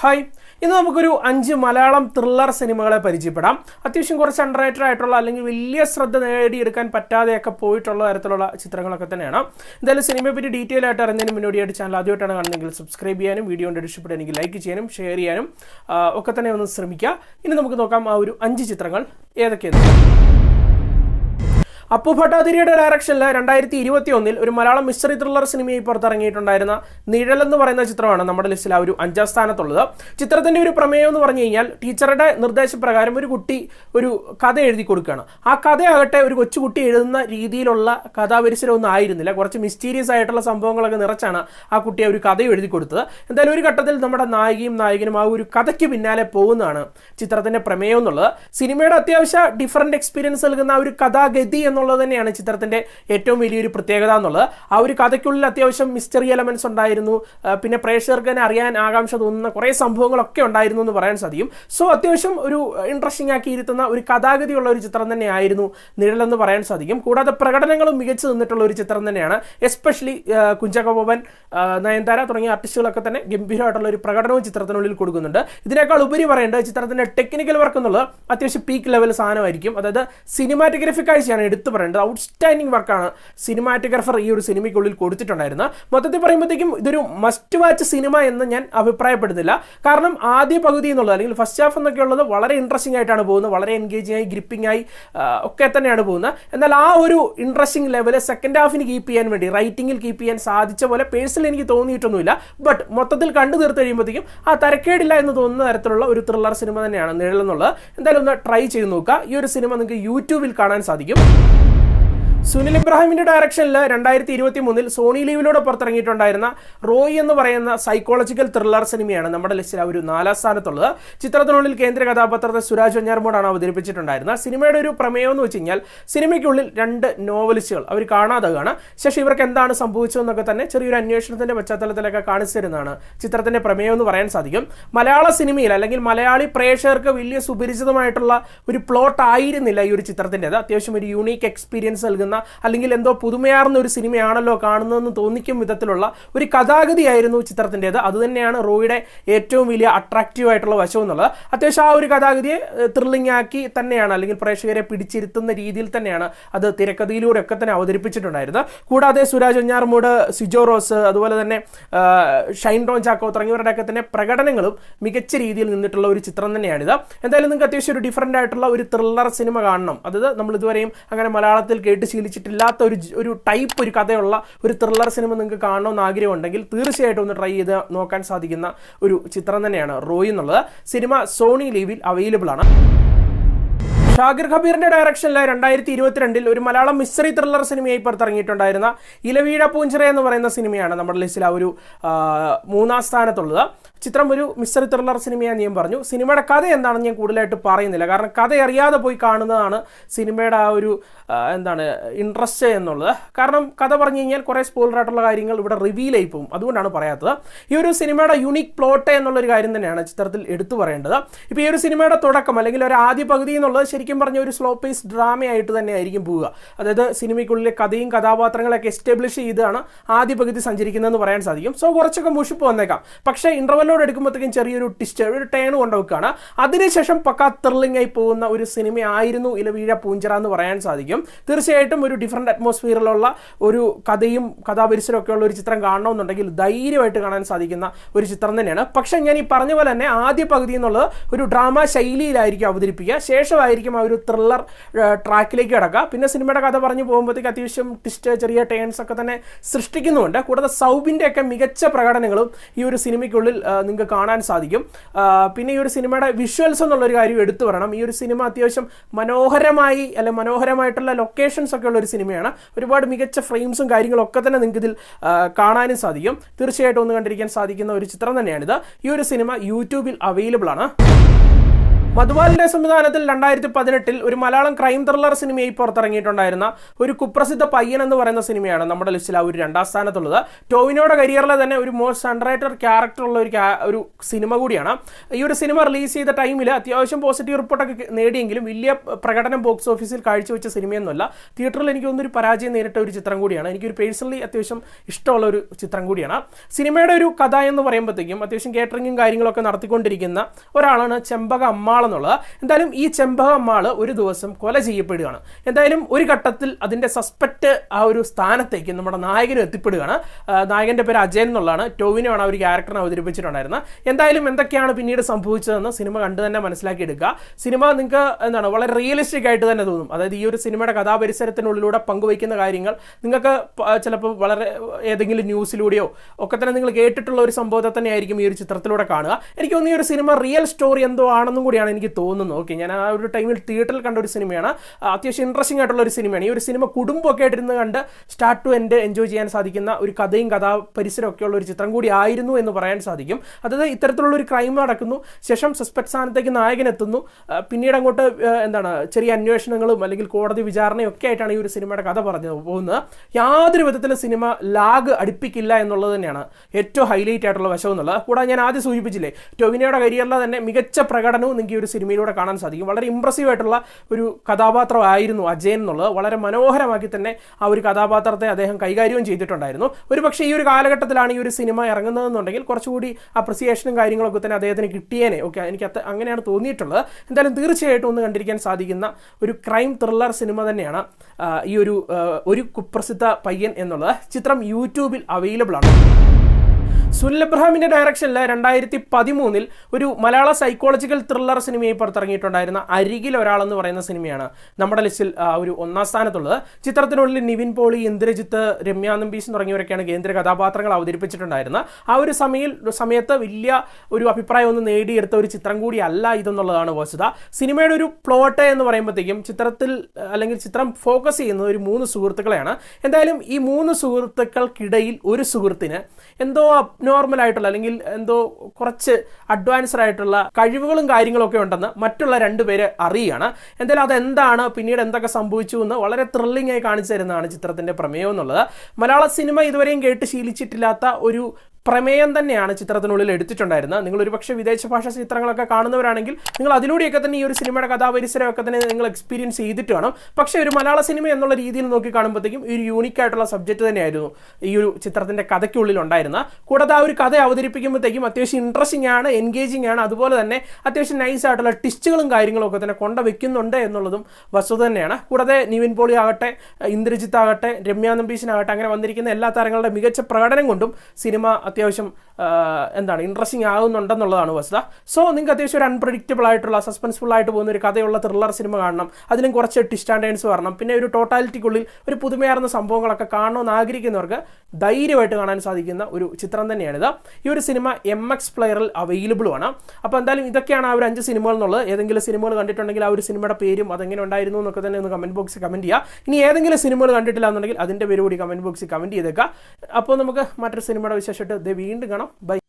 Hi. ഇന്ന് നമുക്കൊരു അഞ്ച് മലയാളം ത്രില്ലർ സിനിമകളെ പരിചയപ്പെടാം. അത്യാവശ്യം കുറച്ച് അണ്ടർറേറ്റഡ് ആയിട്ടുള്ള അല്ലെങ്കിൽ വലിയ ശ്രദ്ധ നേടിയെടുക്കാൻ പറ്റാതെയൊക്കെ പോയിട്ടുള്ള തരത്തിലുള്ള ചിത്രങ്ങളൊക്കെ തന്നെയാണ്. എന്തായാലും സിനിമയെ പറ്റി ഡീറ്റെയിൽ ആയിട്ട് അറിഞ്ഞതിന് മുന്നോടിയായിട്ട് ചാനൽ ആദ്യമായിട്ടാണ് കാണുന്നതെങ്കിൽ സബ്സ്ക്രൈബ് ചെയ്യാനും വീഡിയോ കൊണ്ട് ഇഷ്ടപ്പെടുകയാണെങ്കിൽ ലൈക്ക് ചെയ്യാനും ഷെയർ ചെയ്യാനും ഒക്കെ തന്നെ ഒന്ന് ശ്രമിക്കുക. ഇനി നമുക്ക് നോക്കാം ആ ഒരു അഞ്ച് ചിത്രങ്ങൾ ഏതൊക്കെയാണ് അപ്പു ഭട്ടാതിരിയുടെ ഡയറക്ഷനിൽ രണ്ടായിരത്തി ഇരുപത്തി ഒന്നിൽ ഒരു മലയാളം മിസ്റ്ററി ത്രില്ലർ സിനിമയിൽ പുറത്തിറങ്ങിയിട്ടുണ്ടായിരുന്ന നിഴൽ എന്ന് പറയുന്ന ചിത്രമാണ് നമ്മുടെ ലിസ്റ്റിൽ ആ ഒരു അഞ്ചാം സ്ഥാനത്തുള്ളത്. ചിത്രത്തിന്റെ ഒരു പ്രമേയം എന്ന് പറഞ്ഞു കഴിഞ്ഞാൽ ടീച്ചറുടെ നിർദ്ദേശപ്രകാരം ഒരു കുട്ടി ഒരു കഥ എഴുതി കൊടുക്കുകയാണ്. ആ കഥയാകട്ടെ ഒരു കൊച്ചുകുട്ടി എഴുതുന്ന രീതിയിലുള്ള കഥാപരിസരമൊന്നും ആയിരുന്നില്ല. കുറച്ച് മിസ്റ്റീരിയസ് ആയിട്ടുള്ള സംഭവങ്ങളൊക്കെ നിറച്ചാണ് ആ കുട്ടി ഒരു കഥ എഴുതി കൊടുത്തത്. എന്തായാലും ഒരു ഘട്ടത്തിൽ നമ്മുടെ നായികയും നായകനും ആ ഒരു കഥയ്ക്ക് പിന്നാലെ പോകുന്നതാണ് ചിത്രത്തിന്റെ പ്രമേയം എന്നുള്ളത്. സിനിമയുടെ അത്യാവശ്യം ഡിഫറന്റ് എക്സ്പീരിയൻസ് നൽകുന്ന ആ ഒരു കഥാഗതി എന്നുള്ളത് തന്നെയാണ് ചിത്രത്തിന്റെ ഏറ്റവും വലിയൊരു പ്രത്യേകത എന്നുള്ളത്. ആ ഒരു കഥയ്ക്കുള്ളിൽ അത്യാവശ്യം മിസ്റ്ററി എലമെന്റ്സ് ഉണ്ടായിരുന്നു. പിന്നെ പ്രേക്ഷകർക്ക് തന്നെ അറിയാൻ ആകാംക്ഷ തോന്നുന്ന കുറേ സംഭവങ്ങളൊക്കെ ഉണ്ടായിരുന്നു എന്ന് പറയാൻ സാധിക്കും. സോ അത്യാവശ്യം ഒരു ഇൻട്രസ്റ്റിംഗ് ആക്കി ഇരുത്തുന്ന ഒരു കഥാഗതിയുള്ള ഒരു ചിത്രം തന്നെയായിരുന്നു നിഴലെന്ന് പറയാൻ സാധിക്കും. കൂടാതെ പ്രകടനങ്ങളും മികച്ചു നിന്നിട്ടുള്ള ഒരു ചിത്രം തന്നെയാണ്. എസ്പെഷ്യലി കുഞ്ചകോപൻ നയൻതാര തുടങ്ങിയ ആർട്ടിസ്റ്റുകളൊക്കെ തന്നെ ഗംഭീരമായിട്ടുള്ള ഒരു പ്രകടനവും ചിത്രത്തിനുള്ളിൽ കൊടുക്കുന്നുണ്ട്. ഇതിനേക്കാൾ ഉപരി പറയേണ്ടത് ചിത്രത്തിന്റെ ടെക്നിക്കൽ വർക്ക് എന്നുള്ളത് അത്യാവശ്യം പീക്ക് ലെവൽ സാധനമായിരിക്കും. അതായത് സിനിമാറ്റോഗ്രഫി കാഴ്ചയാണ് എടുത്തു പറയേണ്ടത് ഔട്ട്സ്റ്റാൻഡിംഗ് വർക്കാണ് സിനിമാറ്റോഗ്രാഫർ ഈ ഒരു സിനിമയ്ക്കുള്ളിൽ കൊടുത്തിട്ടുണ്ടായിരുന്നത്. മൊത്തത്തിൽ പറയുമ്പോഴത്തേക്കും ഇതൊരു മസ്റ്റ് വാച്ച് സിനിമ എന്ന് ഞാൻ അഭിപ്രായപ്പെടുന്നില്ല. കാരണം ആദ്യ പകുതി എന്നുള്ളത് അല്ലെങ്കിൽ ഫസ്റ്റ് ഹാഫ് എന്നൊക്കെ ഉള്ളത് വളരെ ഇൻട്രസ്റ്റിംഗ് ആയിട്ടാണ് പോകുന്നത്. വളരെ എൻഗേജിംഗ് ആയി ഗ്രിപ്പിംഗ് ആയി ഒക്കെ തന്നെയാണ് പോകുന്നത്. എന്നാൽ ആ ഒരു ഇൻട്രസ്റ്റിംഗ് ലെവൽ സെക്കൻഡ് ഹാഫിന് കീപ്പ് ചെയ്യാൻ വേണ്ടി റൈറ്റിംഗിൽ കീപ്പ് ചെയ്യാൻ സാധിച്ച പോലെ പേഴ്സണൽ എനിക്ക് തോന്നിയിട്ടൊന്നുമില്ല. ബട്ട് മൊത്തത്തിൽ കണ്ടു തീർത്ത് കഴിയുമ്പോഴത്തേക്കും ആ തരക്കേടില്ല എന്ന് തോന്നുന്ന തരത്തിലുള്ള ഒരു ത്രില്ലർ സിനിമ തന്നെയാണ് നിഴലെന്നുള്ളത് എന്തായാലും ഒന്ന് ട്രൈ ചെയ്ത് നോക്കുക. ഈ ഒരു സിനിമ നിങ്ങൾക്ക് യൂട്യൂബിൽ കാണാൻ സാധിക്കും. സുനിൽ ഇബ്രാഹിമിന്റെ ഡയറക്ഷനിൽ രണ്ടായിരത്തി ഇരുപത്തി മൂന്നിൽ സോണി ലീവിലൂടെ പുറത്തിറങ്ങിയിട്ടുണ്ടായിരുന്ന റോയ് എന്ന് പറയുന്ന സൈക്കോളജിക്കൽ ത്രില്ലർ സിനിമയാണ് നമ്മുടെ ലിസ്റ്റിൽ ഒരു നാലാം സ്ഥാനത്തുള്ളത്. ചിത്രത്തിനുള്ളിൽ കേന്ദ്ര കഥാപാത്രത്തെ സുരാജ് വെഞ്ഞാർമോടാണ് അവതരിപ്പിച്ചിട്ടുണ്ടായിരുന്നത്. സിനിമയുടെ ഒരു പ്രമേയം എന്ന് വെച്ച് കഴിഞ്ഞാൽ സിനിമയ്ക്കുള്ളിൽ രണ്ട് നോവലിസ്റ്റുകൾ അവർ കാണാതാകാണ്. ശേഷം ഇവർക്ക് എന്താണ് സംഭവിച്ചതെന്നൊക്കെ തന്നെ ചെറിയൊരു അന്വേഷണത്തിന്റെ പശ്ചാത്തലത്തിലൊക്കെ കാണിച്ചു തരുന്നതാണ് ചിത്രത്തിന്റെ പ്രമേയം എന്ന് പറയാൻ സാധിക്കും. മലയാള സിനിമയിൽ അല്ലെങ്കിൽ മലയാളി പ്രേക്ഷകർക്ക് വലിയ സുപരിചിതമായിട്ടുള്ള ഒരു പ്ലോട്ട് ആയിരുന്നില്ല ഈ ഒരു ചിത്രത്തിന്റെത്. അത്യാവശ്യം ഒരു യൂണീക്ക് എക്സ്പീരിയൻസ് നൽകുന്ന അല്ലെങ്കിൽ എന്തോ പുതുമയാർന്ന ഒരു സിനിമയാണല്ലോ കാണുന്നതെന്ന് തോന്നിക്കും വിധത്തിലുള്ള ഒരു കഥാഗതിയായിരുന്നു ചിത്രത്തിന്റെത്. അതുതന്നെയാണ് റോയുടെ ഏറ്റവും വലിയ അട്രാക്റ്റീവ് ആയിട്ടുള്ള വശം എന്നുള്ളത്. അത്യാവശ്യം ആ ഒരു കഥാഗതിയെ ത്രില്ലിംഗ് ആക്കി തന്നെയാണ് അല്ലെങ്കിൽ പ്രേക്ഷകരെ പിടിച്ചിരുത്തുന്ന രീതിയിൽ തന്നെയാണ് അത് തിരക്കഥയിലൂടെ ഒക്കെ തന്നെ അവതരിപ്പിച്ചിട്ടുണ്ടായിരുന്നത്. കൂടാതെ സുരാജ് ഒഞ്ഞാർമൂട് സിജോ റോസ് അതുപോലെ തന്നെ ഷൈൻ ടോൺ ചാക്കോ തുടങ്ങിയവരുടെയൊക്കെ തന്നെ പ്രകടനങ്ങളും മികച്ച രീതിയിൽ നിന്നിട്ടുള്ള ഒരു ചിത്രം തന്നെയാണിത്. എന്തായാലും നിങ്ങൾക്ക് അത്യാവശ്യം ഒരു ഡിഫറന്റ് ആയിട്ടുള്ള ഒരു ത്രില്ലർ സിനിമ കാണണം. അതായത് നമ്മൾ ഇതുവരെയും അങ്ങനെ മലയാളത്തിൽ കേട്ട് ശീലിച്ചിട്ടില്ലാത്ത ഒരു ഒരു ടൈപ്പ് ഒരു കഥയുള്ള ഒരു ത്രില്ലർ സിനിമ നിങ്ങൾക്ക് കാണണമെന്ന് ആഗ്രഹമുണ്ടെങ്കിൽ തീർച്ചയായിട്ടും ഒന്ന് ട്രൈ ചെയ്ത് നോക്കാൻ സാധിക്കുന്ന ഒരു ചിത്രം തന്നെയാണ് റോയ് എന്നുള്ളത്. സിനിമ സോണി ലീവിൽ അവൈലബിൾ ആണ്. ഷാഗിർ ഖബീറിന്റെ ഡയറക്ഷനിൽ രണ്ടായിരത്തി ഇരുപത്തിരണ്ടിൽ ഒരു മലയാളം മിസ്റ്ററി ത്രില്ലർ സിനിമയായി പുറത്തിറങ്ങിയിട്ടുണ്ടായിരുന്ന ഇലവീഴ പൂഞ്ചിറ എന്ന് പറയുന്ന സിനിമയാണ് നമ്മുടെ ലിസ്റ്റിൽ ആ ഒരു മൂന്നാം സ്ഥാനത്തുള്ളത്. ചിത്രം ഒരു മിസ്റ്ററി ത്രില്ലർ സിനിമയാണെന്ന് ഞാൻ പറഞ്ഞു. സിനിമയുടെ കഥ എന്താണെന്ന് ഞാൻ കൂടുതലായിട്ട് പറയുന്നില്ല. കാരണം കഥ അറിയാതെ പോയി കാണുന്നതാണ് സിനിമയുടെ ആ ഒരു എന്താണ് ഇൻട്രസ്റ്റ് എന്നുള്ളത്. കാരണം കഥ പറഞ്ഞു കഴിഞ്ഞാൽ കുറേ സ്പോയിലർ ആയിട്ടുള്ള കാര്യങ്ങൾ ഇവിടെ റിവീൽ ആയി പോകും. അതുകൊണ്ടാണ് പറയാത്തത്. ഈ ഒരു സിനിമയുടെ യുണീക് പ്ലോട്ട് എന്നുള്ളൊരു കാര്യം തന്നെയാണ് ചിത്രത്തിൽ എടുത്തു പറയേണ്ടത്. ഇപ്പോൾ ഈ ഒരു സിനിമയുടെ തുടക്കം അല്ലെങ്കിൽ ഒരു ആദ്യ പകുതി എന്നുള്ളത് ശരിക്കും പറഞ്ഞ ഒരു സ്ലോ പേസ് ഡ്രാമയായിട്ട് തന്നെ ആയിരിക്കും പോവുക. അതായത് സിനിമയ്ക്കുള്ളിലെ കഥയും കഥാപാത്രങ്ങളൊക്കെ എസ്റ്റാബ്ലിഷ് ചെയ്താണ് ആദ്യ പകുതി സഞ്ചരിക്കുന്നതെന്ന് പറയാൻ സാധിക്കും. സോ കുറച്ചൊക്കെ മുഷിപ്പ് വന്നേക്കാം. പക്ഷേ ഇന്റർവെല്ലോട് എടുക്കുമ്പോഴത്തേക്കും ചെറിയൊരു ടിസ്റ്റ് ഒരു ടേൺ കൊണ്ടുവെക്കുകയാണ് അതിനുശേഷം പക്കാ ത്രില്ലിംഗ് ആയി പോകുന്ന ഒരു സിനിമ ആയിരുന്നു ഇലവീഴ പൂഞ്ചിറ എന്ന് പറയാൻ സാധിക്കും. തീർച്ചയായിട്ടും ഒരു ഡിഫറെന്റ് അറ്റ്മോസ്ഫിയറിലുള്ള ഒരു കഥയും കഥാപരിസരം ഒക്കെ ഉള്ള ഒരു ചിത്രം കാണണമെന്നുണ്ടെങ്കിൽ ധൈര്യമായിട്ട് കാണാൻ സാധിക്കുന്ന ഒരു ചിത്രം തന്നെയാണ്. പക്ഷേ ഞാൻ ഈ പറഞ്ഞ പോലെ തന്നെ ആദ്യ പകുതി എന്നുള്ളത് ഒരു ഡ്രാമ ശൈലിയിലായിരിക്കും അവതരിപ്പിക്കുക. ശേഷമായിരിക്കും ആ ഒരു ത്രില്ലർ ട്രാക്കിലേക്ക് കിടക്കുക. പിന്നെ സിനിമയുടെ കഥ പറഞ്ഞു പോകുമ്പോഴത്തേക്ക് അത്യാവശ്യം ടിസ്റ്റ് ചെറിയ ടേൺസ് ഒക്കെ തന്നെ സൃഷ്ടിക്കുന്നുണ്ട്. കൂടാതെ സൗബിന്റെ ഒക്കെ മികച്ച പ്രകടനങ്ങളും ഈ ഒരു സിനിമയ്ക്കുള്ളിൽ നിങ്ങൾക്ക് കാണാൻ സാധിക്കും. പിന്നെ ഈ ഒരു സിനിമയുടെ വിഷ്വൽസ് എന്നുള്ളൊരു കാര്യം എടുത്തു പറയണം. ഈ ഒരു സിനിമ അത്യാവശ്യം മനോഹരമായി അല്ലെ മനോഹരമായിട്ടുള്ള ലൊക്കേഷൻസ് ഒക്കെ ഉള്ള ഒരു സിനിമയാണ്. ഒരുപാട് മികച്ച ഫ്രെയിംസും കാര്യങ്ങളൊക്കെ തന്നെ നിങ്ങൾക്ക് ഇതിൽ കാണാനും സാധിക്കും. തീർച്ചയായിട്ടും ഒന്ന് കണ്ടിരിക്കാൻ സാധിക്കുന്ന ഒരു ചിത്രം തന്നെയാണിത്. ഈ ഒരു സിനിമ യൂട്യൂബിൽ അവൈലബിൾ ആണ്. മധുബാലിന്റെ സംവിധാനത്തിൽ രണ്ടായിരത്തി പതിനെട്ടിൽ ഒരു മലയാളം ക്രൈം ത്രില്ലർ സിനിമയായി പുറത്തിറങ്ങിയിട്ടുണ്ടായിരുന്ന ഒരു കുപ്രസിദ്ധ പയ്യൻ എന്ന് പറയുന്ന സിനിമയാണ് നമ്മുടെ ലിസ്റ്റിൽ ആ ഒരു രണ്ടാം സ്ഥാനത്തുള്ളത്. ടോവിനോയുടെ കരിയറിലെ തന്നെ ഒരു മോസ്റ്റ് സൺറൈറ്റർ ക്യാരക്ടർ ഉള്ള ഒരു ഒരു സിനിമ കൂടിയാണ്. ഈ ഒരു സിനിമ റിലീസ് ചെയ്ത ടൈമിൽ അത്യാവശ്യം പോസിറ്റീവ് റിപ്പോർട്ടൊക്കെ നേടിയെങ്കിലും വലിയ പ്രകടനം ബോക്സ് ഓഫീസിൽ കാഴ്ചവെച്ച സിനിമയൊന്നുമല്ല. തിയേറ്ററിൽ എനിക്ക് തോന്നുന്നു ഒരു പരാജയം നേരിട്ട ഒരു ചിത്രം കൂടിയാണ്. എനിക്കൊരു പേഴ്സണലി അത്യാവശ്യം ഇഷ്ടമുള്ള ഒരു ചിത്രം കൂടിയാണ്. സിനിമയുടെ ഒരു കഥ എന്ന് പറയുമ്പോഴത്തേക്കും അത്യാവശ്യം കേറ്ററിങ്ങും കാര്യങ്ങളൊക്കെ നടത്തിക്കൊണ്ടിരിക്കുന്ന ഒരാളാണ് ചെമ്പക അമ്മാൾ എന്നുള്ളത് എന്തായാലും ഈ ചെമ്പക മാൾ ഒരു ദിവസം കൊല ചെയ്യപ്പെടുകയാണ്. എന്തായാലും ഒരു ഘട്ടത്തിൽ അതിന്റെ സസ്പെക്റ്റ് ആ ഒരു സ്ഥാനത്തേക്ക് നമ്മുടെ നായകനും എത്തിപ്പെടുകയാണ്. നായകന്റെ പേര് അജയൻ എന്നുള്ളതാണ്. ടോവിനുമാണ് ആ ഒരു ക്യാരക്ടറിനെ അവതരിപ്പിച്ചിട്ടുണ്ടായിരുന്നത്. എന്തായാലും എന്തൊക്കെയാണ് പിന്നീട് സംഭവിച്ചതെന്ന് സിനിമ കണ്ടു തന്നെ മനസ്സിലാക്കിയെടുക്കുക. സിനിമ നിങ്ങൾക്ക് എന്താണ് വളരെ റിയലിസ്റ്റിക് ആയിട്ട് തന്നെ തോന്നും. അതായത് ഈ ഒരു സിനിമയുടെ കഥാപരിസരത്തിനുള്ളിലൂടെ പങ്കുവയ്ക്കുന്ന കാര്യങ്ങൾ നിങ്ങൾക്ക് ചിലപ്പോൾ വളരെ ഏതെങ്കിലും ന്യൂസിലൂടെയോ ഒക്കെ തന്നെ നിങ്ങൾ കേട്ടിട്ടുള്ള ഒരു സംഭവത്തെ തന്നെ ആയിരിക്കും ഈ ഒരു ചിത്രത്തിലൂടെ കാണുക. എനിക്ക് തോന്നുന്നു ഈ ഒരു സിനിമ റിയൽ സ്റ്റോറി എന്തോ ആണെന്നും കൂടിയാണ് എനിക്ക് തോന്നുന്നത് ഓക്കെ ഞാൻ ആ ഒരു ടൈമിൽ തിയേറ്ററിൽ കണ്ട ഒരു സിനിമയാണ് അത്യാവശ്യം ഇൻട്രസ്റ്റിംഗ് ആയിട്ടുള്ള ഒരു സിനിമയാണ് ഈ ഒരു സിനിമ കുടുംബമൊക്കെ ആയിട്ടിരുന്ന് കണ്ട് സ്റ്റാർട്ട് ടു എൻഡ് എൻജോയ് ചെയ്യാൻ സാധിക്കുന്ന ഒരു കഥയും കഥാ പരിസരമൊക്കെ ഉള്ള ഒരു ചിത്രം കൂടി ആയിരുന്നു എന്ന് പറയാൻ സാധിക്കും. അതായത് ഇത്തരത്തിലുള്ള ഒരു ക്രൈം നടക്കുന്നു. ശേഷം സസ്പെക്ട് സ്ഥാനത്തേക്ക് നായകൻ എത്തുന്നു. പിന്നീട് അങ്ങോട്ട് എന്താണ് ചെറിയ അന്വേഷണങ്ങളും അല്ലെങ്കിൽ കോടതി വിചാരണയും ഒക്കെ ആയിട്ടാണ് ഈ ഒരു സിനിമയുടെ കഥ പറഞ്ഞു പോകുന്നത്. യാതൊരു വിധത്തിലും സിനിമ ലാഗ് അടുപ്പിക്കില്ല എന്നുള്ളത് തന്നെയാണ് ഏറ്റവും ഹൈലൈറ്റ് ആയിട്ടുള്ള വശം എന്നുള്ളത്. കൂടാതെ ഞാൻ ആദ്യം സൂചിപ്പിച്ചില്ലേ ടൊവിനോയുടെ കരിയറിലെ തന്നെ മികച്ച പ്രകടനവും നിങ്ങൾക്ക് ഒരു സിനിമയിലൂടെ കാണാൻ സാധിക്കും. വളരെ ഇമ്പ്രസീവ് ആയിട്ടുള്ള ഒരു കഥാപാത്രമായിരുന്നു അജയൻ എന്നുള്ളത്. വളരെ മനോഹരമാക്കി തന്നെ ആ ഒരു കഥാപാത്രത്തെ അദ്ദേഹം കൈകാര്യവും ചെയ്തിട്ടുണ്ടായിരുന്നു. ഒരു പക്ഷേ ഈ ഒരു കാലഘട്ടത്തിലാണ് ഈ ഒരു സിനിമ ഇറങ്ങുന്നതെന്നുണ്ടെങ്കിൽ കുറച്ചുകൂടി അപ്രിസിയേഷനും കാര്യങ്ങളൊക്കെ തന്നെ അദ്ദേഹത്തിന് കിട്ടിയേനെ. ഓക്കെ എനിക്ക് അങ്ങനെയാണ് തോന്നിയിട്ടുള്ളത്. എന്തായാലും തീർച്ചയായിട്ടും ഒന്ന് കണ്ടിരിക്കാൻ സാധിക്കുന്ന ഒരു ക്രൈം ത്രില്ലർ സിനിമ തന്നെയാണ് ഈ ഒരു ഒരു കുപ്രസിദ്ധ പയ്യൻ എന്നുള്ളത്. ചിത്രം യൂട്യൂബിൽ അവൈലബിൾ ആണ്. സുനിൽ അബ്രഹാമിന്റെ ഡയറക്ഷനിൽ രണ്ടായിരത്തി പതിമൂന്നിൽ ഒരു മലയാള സൈക്കോളജിക്കൽ ത്രില്ലർ സിനിമയായി പുറത്തിറങ്ങിയിട്ടുണ്ടായിരുന്ന അരികിൽ ഒരാളെന്ന് പറയുന്ന സിനിമയാണ് നമ്മുടെ ലിസ്റ്റിൽ ഒരു ഒന്നാം സ്ഥാനത്തുള്ളത്. ചിത്രത്തിനുള്ളിൽ നിവിൻ പോളി ഇന്ദ്രജിത്ത് രമ്യ നമ്പീസ് തുടങ്ങിയവരൊക്കെയാണ് കേന്ദ്ര കഥാപാത്രങ്ങൾ അവതരിപ്പിച്ചിട്ടുണ്ടായിരുന്ന. ആ ഒരു സമയിൽ സമയത്ത് വലിയ ഒരു അഭിപ്രായമൊന്നും നേടിയെടുത്ത ഒരു ചിത്രം കൂടി അല്ല ഇതെന്നുള്ളതാണ് വസ്തുത. സിനിമയുടെ ഒരു പ്ലോട്ട് എന്ന് പറയുമ്പോഴത്തേക്കും ചിത്രത്തിൽ അല്ലെങ്കിൽ ചിത്രം ഫോക്കസ് ചെയ്യുന്നത് ഒരു മൂന്ന് സുഹൃത്തുക്കളെയാണ്. എന്തായാലും ഈ മൂന്ന് സുഹൃത്തുക്കൾക്കിടയിൽ ഒരു സുഹൃത്തിന് എന്തോ അബ്നോർമൽ ആയിട്ടുള്ള അല്ലെങ്കിൽ എന്തോ കുറച്ച് അഡ്വാൻസ്ഡ് ആയിട്ടുള്ള കഴിവുകളും കാര്യങ്ങളൊക്കെ ഉണ്ടെന്ന് മറ്റുള്ള രണ്ടുപേരെ അറിയുകയാണ് എന്തായാലും അതെന്താണ്? പിന്നീട് എന്തൊക്കെ സംഭവിച്ചു എന്ന് വളരെ ത്രില്ലിംഗ് ആയി കാണിച്ചു തരുന്നതാണ് ചിത്രത്തിന്റെ പ്രമേയം എന്നുള്ളത്. മലയാള സിനിമ ഇതുവരെയും കേട്ട് ശീലിച്ചിട്ടില്ലാത്ത ഒരു പ്രമേയം തന്നെയാണ് ചിത്രത്തിനുള്ളിൽ എടുത്തിട്ടുണ്ടായിരുന്നത്. നിങ്ങൾ ഒരുപക്ഷെ വിദേശ ഭാഷ ചിത്രങ്ങളൊക്കെ കാണുന്നവരാണെങ്കിൽ നിങ്ങൾ അതിലൂടെയൊക്കെ തന്നെ ഈ ഒരു സിനിമയുടെ കഥാപരിസരമൊക്കെ തന്നെ നിങ്ങൾ എക്സ്പീരിയൻസ് ചെയ്തിട്ട് വേണം. പക്ഷേ ഒരു മലയാള സിനിമ എന്നുള്ള രീതിയിൽ നോക്കി കാണുമ്പോഴത്തേക്കും ഒരു യൂണിക് ആയിട്ടുള്ള സബ്ജക്റ്റ് തന്നെയായിരുന്നു ഈ ഒരു ചിത്രത്തിന്റെ കഥയ്ക്കുള്ളിൽ ഉണ്ടായിരുന്ന കൂടാതെ ആ ഒരു കഥ അവതരിപ്പിക്കുമ്പോഴത്തേക്കും അത്യാവശ്യം ഇൻട്രസ്റ്റിംഗ് ആണ് എൻഗേജിംഗ് ആണ്. അതുപോലെ തന്നെ അത്യാവശ്യം നൈസ് ആയിട്ടുള്ള ടിസ്റ്റുകളും കാര്യങ്ങളും ഒക്കെ തന്നെ കൊണ്ടുവയ്ക്കുന്നുണ്ട് എന്നുള്ളതും വസ്തുത തന്നെയാണ്. കൂടാതെ നിവിൻ പോളി ആകട്ടെ ഇന്ദ്രജിത്ത് ആകട്ടെ രമ്യ നമ്പീശനാകട്ടെ അങ്ങനെ വന്നിരിക്കുന്ന എല്ലാ താരങ്ങളുടെ മികച്ച പ്രകടനം കൊണ്ടും സിനിമ അത്യാവശ്യം എന്താണ് ഇൻട്രസ്റ്റിംഗ് ആകുന്നുണ്ടെന്നുള്ളതാണ് വസ്തുത. സോ നിങ്ങൾക്ക് അത്യാവശ്യം ഒരു അൺപ്രഡിക്റ്റബിൾ ആയിട്ടുള്ള സസ്പെൻസ്ഫുൾ ആയിട്ട് പോകുന്ന ഒരു കഥയുള്ള ത്രില്ലർ സിനിമ കാണണം. അതിലും കുറച്ച് ടിസ്റ്റാൻഡേൺസ് വരണം. പിന്നെ ഒരു ടോട്ടാലിറ്റിക്കുള്ളിൽ ഒരു പുതുമയാർന്ന സംഭവങ്ങളൊക്കെ കാണണമെന്ന് ആഗ്രഹിക്കുന്നവർക്ക് ധൈര്യമായിട്ട് കാണാൻ സാധിക്കുന്ന ഒരു ചിത്രം തന്നെയാണിത്. ഈ ഒരു സിനിമ എം എക്സ് പ്ലെയറിൽ അവൈലബിളുമാണ് അപ്പോൾ എന്തായാലും ഇതൊക്കെയാണ് ആ ഒരു അഞ്ച് സിനിമകൾ എന്നുള്ളത് ഏതെങ്കിലും സിനിമകൾ കണ്ടിട്ടുണ്ടെങ്കിൽ ആ ഒരു സിനിമയുടെ പേരും അതെങ്ങനെ ഉണ്ടായിരുന്നു എന്നൊക്കെ തന്നെ ഒന്ന് കമന്റ് ബോക്സിൽ കമന്റ് ചെയ്യുക ഇനി ഏതെങ്കിലും സിനിമകൾ കണ്ടിട്ടില്ല എന്നുണ്ടെങ്കിൽ അതിന്റെ പേര് കൂടി കമന്റ് ബോക്സിൽ കമന്റ് ചെയ്തേക്കുക അപ്പോൾ നമുക്ക് മറ്റൊരു സിനിമയുടെ വിശേഷമായിട്ട് ഇത് വീണ്ടും കാണാം. ബൈ.